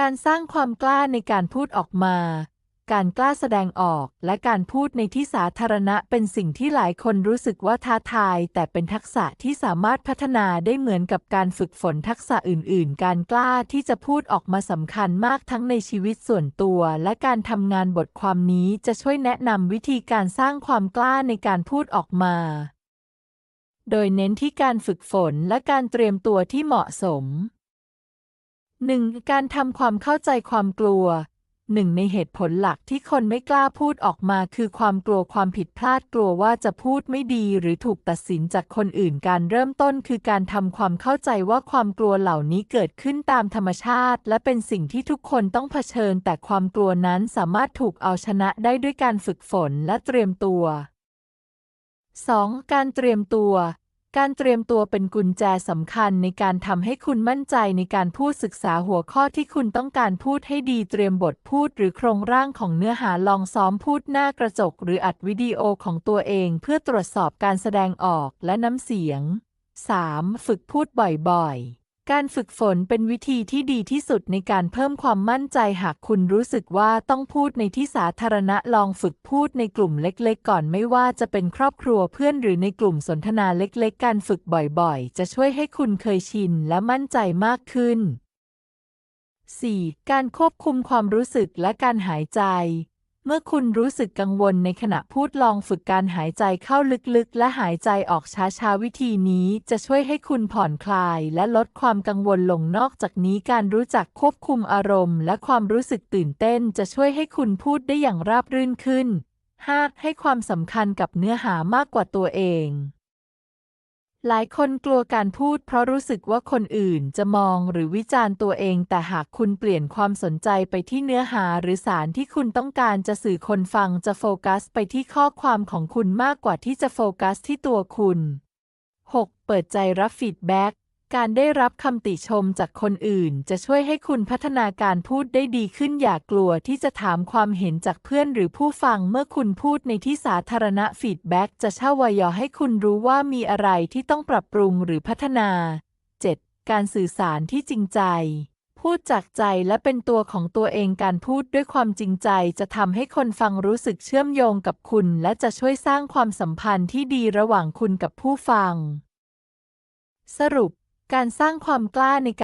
การสร้างความกล้าในการพูดออกมา การกล้าแสดงออกและการพูดในที่สาธารณะเป็นสิ่งที่หลายคนรู้สึกว่าท้าทาย แต่เป็นทักษะที่สามารถพัฒนาได้เหมือนกับการฝึกฝนทักษะอื่น ๆ การกล้าที่จะพูดออกมาสำคัญมากทั้งในชีวิตส่วนตัว และการทำงานบทความนี้จะช่วยแนะนำวิธีการสร้างความกล้าในการพูดออกมา โดยเน้นที่การฝึกฝนและการเตรียมตัวที่เหมาะสม 1. การทำความเข้าใจความกลัวหนึ่งในเหตุผลหลักที่คนไม่กล้าพูดออกมาคือความกลัวความผิดพลาดกลัวว่าจะพูดไม่ดีหรือถูกตัดสินจากคนอื่นการเริ่มต้นคือการทำความเข้าใจว่าความกลัวเหล่านี้เกิดขึ้นตามธรรมชาติ และเป็นสิ่งที่ทุกคนต้องเผชิญ แต่ความกลัวนั้นสามารถถูกเอาชนะได้ด้วยการฝึกฝนและเตรียมตัว 2. การเตรียมตัว การเตรียมตัวเป็นกุญแจสำคัญในการทำให้คุณมั่นใจในการพูดศึกษาหัวข้อที่คุณต้องการพูดให้ดีเตรียมบทพูดหรือโครงร่างของเนื้อหาลองซ้อมพูดหน้ากระจก หรืออัดวิดีโอของตัวเอง เพื่อตรวจสอบการแสดงออกและน้ำเสียง 3. ฝึกพูดบ่อยๆ การฝึกฝนเป็นวิธีที่ดีที่สุดในการเพิ่มความมั่นใจหากคุณรู้สึกว่าต้องพูดในที่สาธารณะลองฝึกพูดในกลุ่มเล็กๆ ก่อนไม่ว่าจะเป็นครอบครัวเพื่อนหรือในกลุ่มสนทนาเล็กๆ การฝึกบ่อยๆ จะช่วยให้คุณเคยชินและมั่นใจมากขึ้น 4. การควบคุมความรู้สึกและการหายใจ เมื่อคุณรู้สึกกังวลในขณะพูดลองฝึกการหายใจเข้าลึกๆ และหายใจออกช้าๆ วิธีนี้จะช่วยให้คุณผ่อนคลายและลดความกังวลลงนอกจากนี้การรู้จักควบคุมอารมณ์ และความรู้สึกตื่นเต้นจะช่วยให้คุณพูดได้อย่างราบรื่นขึ้น 5. ให้ความสำคัญกับเนื้อหามากกว่าตัวเอง หลายคนกลัวการพูดเพราะรู้สึกว่าคนอื่นจะมองหรือวิจารณ์ตัวเอง แต่หากคุณเปลี่ยนความสนใจไปที่เนื้อหาหรือสารที่คุณต้องการจะสื่อคนฟังจะโฟกัสไปที่ข้อความของคุณมากกว่าที่จะโฟกัสที่ตัวคุณ 6. เปิดใจรับฟีดแบ็ก การได้รับคำติชมจากคนอื่น จะช่วยให้คุณพัฒนาการพูดได้ดีขึ้นอย่ากลัวที่จะถามความเห็นจากเพื่อนหรือผู้ฟังเมื่อคุณพูดในที่สาธารณะฟีดแบ็กจะเช่าวยอให้คุณรู้ว่ามีอะไรที่ต้องปรับปรุงหรือพัฒนา 7. การสื่อสารที่จริงใจ พูดจากใจและเป็นตัวของตัวเองการพูดด้วยความจริงใจ จะทำให้คนฟังรู้สึกเชื่อมโยงกับคุณ และจะช่วยสร้างความสัมพันธ์ที่ดีระหว่างคุณกับผู้ฟัง สรุป การสร้างความกล้าใน